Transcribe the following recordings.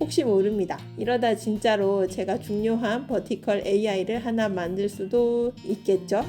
혹시 모릅니다. 이러다 진짜로 제가 중요한 버티컬 AI를 하나 만들 수도 있겠죠?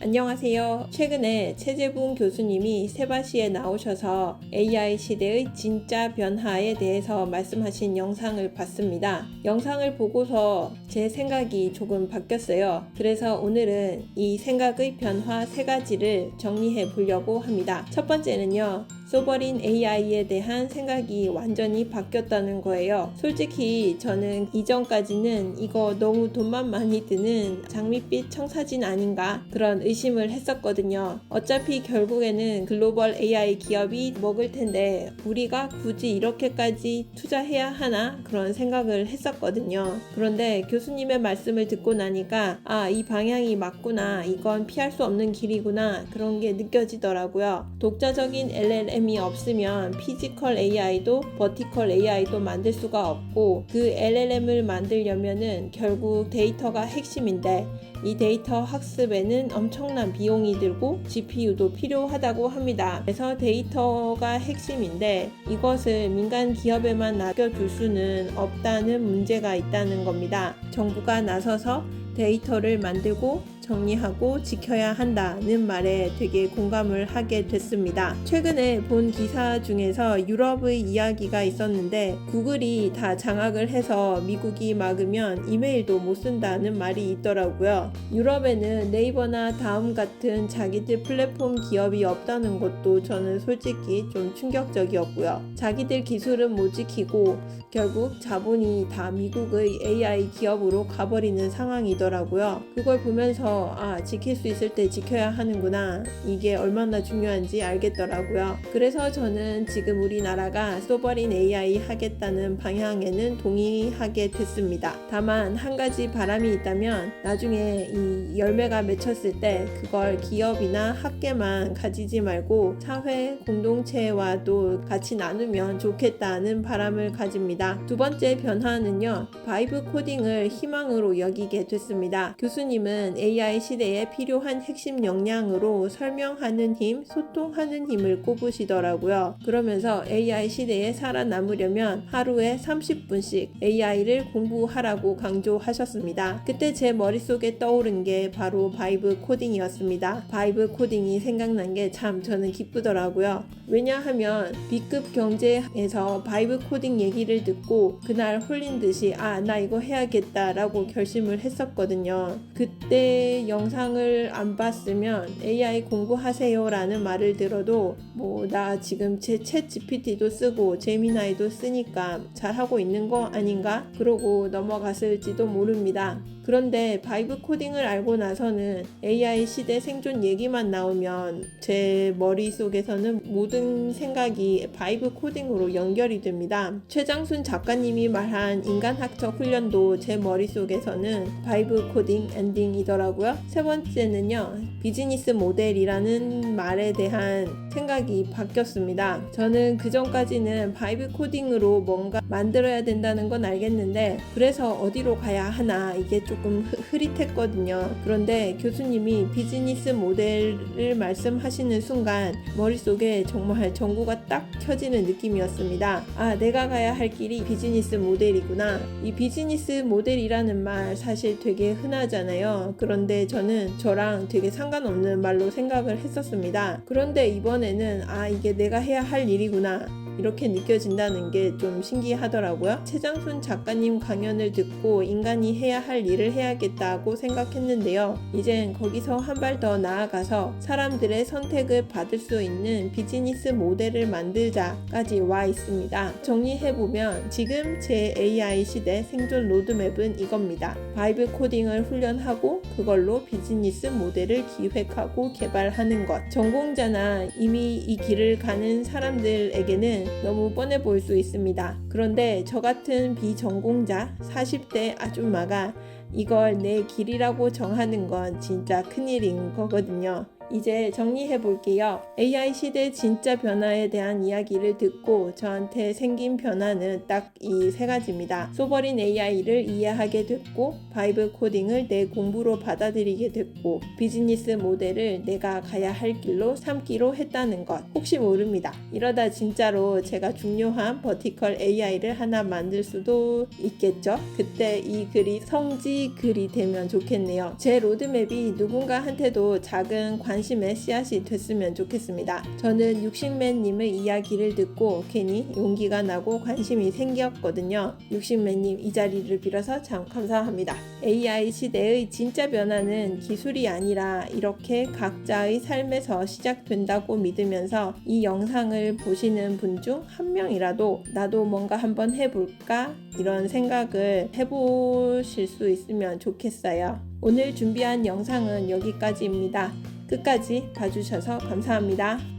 안녕하세요. 최근에 최재분 교수님이 세바시에 나오셔서 AI 시대의 진짜 변화에 대해서 말씀하신 영상을 봤습니다. 영상을 보고서 제 생각이 조금 바뀌었어요. 그래서 오늘은 이 생각의 변화 세 가지를 정리해 보려고 합니다. 첫 번째는요. 써버린 AI에 대한 생각이 완전히 바뀌었다는 거예요. 솔직히 저는 이전까지는 이거 너무 돈만 많이 드는 장밋빛 청사진 아닌가 그런 의심을 했었거든요. 어차피 결국에는 글로벌 AI 기업이 먹을 텐데 우리가 굳이 이렇게까지 투자해야 하나 그런 생각을 했었거든요. 그런데 교수님의 말씀을 듣고 나니까 아, 이 방향이 맞구나. 이건 피할 수 없는 길이구나. 그런 게 느껴지더라고요. 독자적인 LLM LLM이 없으면 피지컬 AI도 버티컬 AI도 만들 수가 없고 그 LLM을 만들려면은 결국 데이터가 핵심인데 이 데이터 학습에는 엄청난 비용이 들고 GPU도 필요하다고 합니다. 그래서 데이터가 핵심인데 이것을 민간 기업에만 맡겨줄 수는 없다는 문제가 있다는 겁니다. 정부가 나서서 데이터를 만들고 정리하고 지켜야 한다는 말에 되게 공감을 하게 됐습니다. 최근에 본 기사 중에서 유럽의 이야기가 있었는데 구글이 다 장악을 해서 미국이 막으면 이메일도 못 쓴다는 말이 있더라고요. 유럽에는 네이버나 다음 같은 자기들 플랫폼 기업이 없다는 것도 저는 솔직히 좀 충격적이었고요. 자기들 기술은 못 지키고 결국 자본이 다 미국의 AI 기업으로 가버리는 상황이더라고요. 그걸 보면서 아, 지킬 수 있을 때 지켜야 하는구나. 이게 얼마나 중요한지 알겠더라고요. 그래서 저는 지금 우리나라가 소버린 AI 하겠다는 방향에는 동의하게 됐습니다. 다만 한 가지 바람이 있다면 나중에 이 열매가 맺혔을 때 그걸 기업이나 학계만 가지지 말고 사회 공동체와도 같이 나누면 좋겠다는 바람을 가집니다. 두 번째 변화는요. 바이브 코딩을 희망으로 여기게 됐습니다. 교수님은 AI 시대에 필요한 핵심 역량으로 설명하는 힘, 소통하는 힘을 꼽으시더라고요. 그러면서 AI 시대에 살아남으려면 하루에 30분씩 AI를 공부하라고 강조하셨습니다. 그때 제 머릿속에 떠오른 게 바로 바이브 코딩이었습니다. 바이브 코딩이 생각난 게 참 저는 기쁘더라고요. 왜냐하면 B급 경제에서 바이브 코딩 얘기를 듣고 그날 홀린 듯이 아, 나 이거 해야겠다라고 결심을 했었거든요. 그때 영상을 안 봤으면 AI 공부하세요라는 말을 들어도 뭐 나 지금 제 챗 GPT도 쓰고 제미나이도 쓰니까 잘하고 있는 거 아닌가? 그러고 넘어갔을지도 모릅니다. 그런데 바이브 코딩을 알고 나서는 AI 시대 생존 얘기만 나오면 제 머릿속에서는 모든 생각이 바이브 코딩으로 연결이 됩니다. 최장순 작가님이 말한 인간학적 훈련도 제 머릿속에서는 바이브 코딩 엔딩이더라고요. 세 번째는요, 비즈니스 모델이라는 말에 대한 생각이 바뀌었습니다. 저는 그 전까지는 바이브 코딩으로 뭔가 만들어야 된다는 건 알겠는데, 그래서 어디로 가야 하나, 이게 좀 조금 흐릿했거든요. 그런데 교수님이 비즈니스 모델을 말씀하시는 순간 머릿속에 정말 전구가 딱 켜지는 느낌이었습니다. 아, 내가 가야 할 길이 비즈니스 모델이구나. 이 비즈니스 모델이라는 말 사실 되게 흔하잖아요. 그런데 저는 저랑 되게 상관없는 말로 생각을 했었습니다. 그런데 이번에 는 아, 이게 내가 해야 할 일이구나. 이렇게 느껴진다는 게 좀 신기하더라고요. 최장순 작가님 강연을 듣고 인간이 해야 할 일을 해야겠다고 생각했는데요. 이젠 거기서 한 발 더 나아가서 사람들의 선택을 받을 수 있는 비즈니스 모델을 만들자까지 와 있습니다. 정리해보면 지금 제 AI 시대 생존 로드맵은 이겁니다. 바이브 코딩을 훈련하고 그걸로 비즈니스 모델을 기획하고 개발하는 것. 전공자나 이미 이 길을 가는 사람들에게는 너무 뻔해 보일 수 있습니다. 그런데 저 같은 비전공자 40대 아줌마가 이걸 내 길이라고 정하는 건 진짜 큰일인 거거든요. 이제 정리해 볼게요. AI 시대 진짜 변화에 대한 이야기를 듣고 저한테 생긴 변화는 딱 이 세 가지입니다. 쏘버린 AI를 이해하게 됐고, 바이브 코딩을 내 공부로 받아들이게 됐고, 비즈니스 모델을 내가 가야 할 길로 삼기로 했다는 것. 혹시 모릅니다. 이러다 진짜로 제가 중요한 버티컬 AI를 하나 만들 수도 있겠죠? 그때 이 글이 성지 글이 되면 좋겠네요. 제 로드맵이 누군가한테도 작은 관심의 씨앗이 됐으면 좋겠습니다. 저는 육식맨님의 이야기를 듣고 괜히 용기가 나고 관심이 생겼거든요. 육식맨님 이 자리를 빌어서 참 감사합니다. AI 시대의 진짜 변화는 기술이 아니라 이렇게 각자의 삶에서 시작된다고 믿으면서 이 영상을 보시는 분 중 한 명이라도 나도 뭔가 한번 해볼까 이런 생각을 해보실 수 있으면 좋겠어요. 오늘 준비한 영상은 여기까지입니다. 끝까지 봐주셔서 감사합니다.